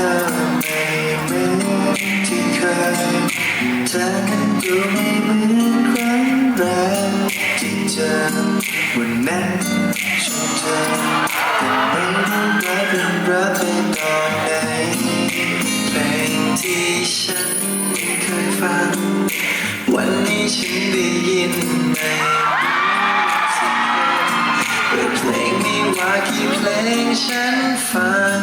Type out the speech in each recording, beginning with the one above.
อไม่เหมือนที่เคยเธอนั้นดูไม่เหมือนครั้งแรกที่เจอวันนั้นชอบเธอแต่ไม่รู้ว่าเป็นรักในตอนไหนเพลงที่ฉันเคยฟัง วันนี้ฉันได้ยินไหมเปิดเพลงไม่ว่ากี่เพลงฉันฟัง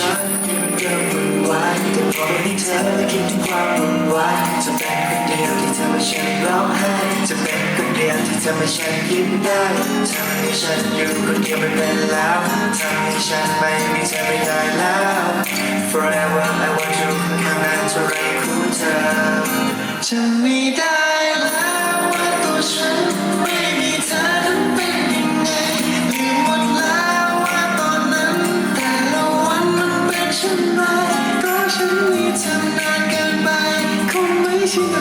ฉันเริ่มวุ่นวายแต่พอให้เธอคิดถึงความวุ่นวายจะเป็นคนเดียวที่ทำให้ฉันร้องไห้จะเป็นคนเดียวที่ทำให้ฉันยิ้มได้ทำให้ฉันอยู่คนเดียวไม่เป็นแล้วทำให้ฉันไม่มีเธอไม่ได้แล้ว Forever I want you ข้างหน้าเท่าไรคู่เธอจะไม่ได้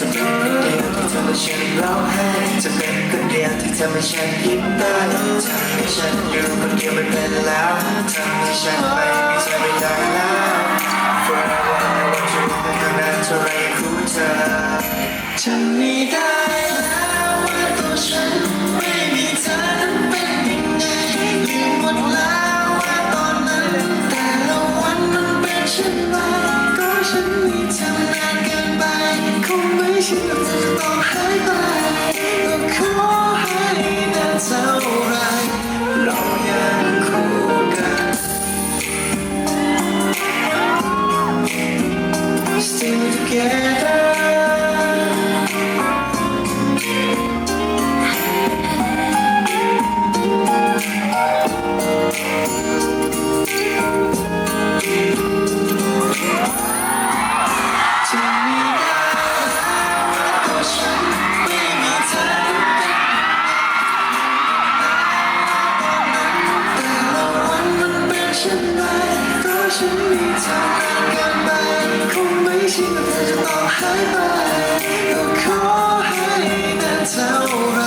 จะเป็นคนเดียวที่ทำให้ฉันร้องไห้จะเป็นคนเดียวที่ทำให้ฉันยิ้มได้ทำให้ฉันอยู่คนเดียวไม่เป็นแล้วทำให้ฉันไม่มีเธอไม่ได้แล้ว Forever I want you แต่ข้างหน้าเท่าไรคู่เธอจะไม่ได้ ไม่ชินกับเธอจะต้องหายไปก็ขอให้นานเท่าไรเรายังคู่กัน Still together จ หายไปก็ขอให้นานเท่าไร